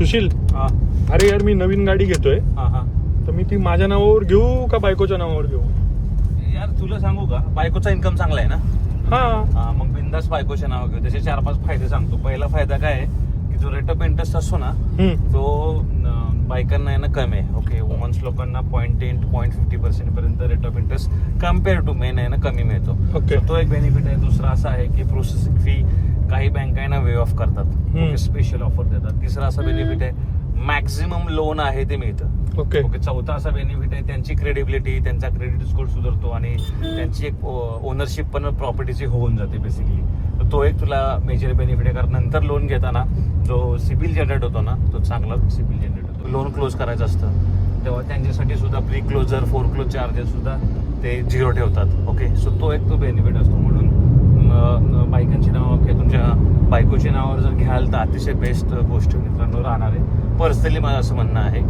सुशील अरे यार मी नवीन गाडी घेतोय. हा हा. तर मी ती माझ्या नावावर घेऊ का बायकोच्या नावावर घेऊ? यार तुला सांगू का? बायकोचा इन्कम चांगला आहे ना? हा. मग बिंदास बायकोच्या नाव घेऊ. त्याचे चार पाच फायदे सांगतो. पहिला फायदा काय आहे की जो रेट ऑफ इंटरेस्ट असतो ना. तो बायकांना आहे ना कमी आहे. ओके वुमन्स लोकांना point ten point fifty percent पर्यंत rate of interest compare to men आहे ना कमी मिळतो. तो एक बेनिफिट आहे. दुसरा असा आहे की प्रोसेसिंग फी काही बँका आहे ना वे ऑफ. करतात. स्पेशल ऑफर देतात. तिसरा असा बेनिफिट आहे मॅक्झिमम लोन आहे ते मिळतं. ओके ओके चौथा असा बेनिफिट आहे त्यांची क्रेडिबिलिटी त्यांचा क्रेडिट स्कोर सुधारतो आणि त्यांची एक ओनरशिप पण प्रॉपर्टीची होऊन जाते बेसिकली तर तो एक तुला मेजर बेनिफिट आहे कारण नंतर लोन घेताना जो सिबिल जनरेट होतो ना तो चांगला सिबिल जनरेट होतो. लोन क्लोज करायचं असतं तेव्हा त्यांच्यासाठी सुद्धा pre closure foreclose charges सुद्धा ते झिरो ठेवतात. ओके सो तो एक तो बेनिफिट असतो म्हणून. तुमच्या बायकोची नावावर जर घ्याल तर अतिशय बेस्ट गोष्ट मित्रांनो राहणार आहे. पर्सनली माझं असं म्हणणं आहे.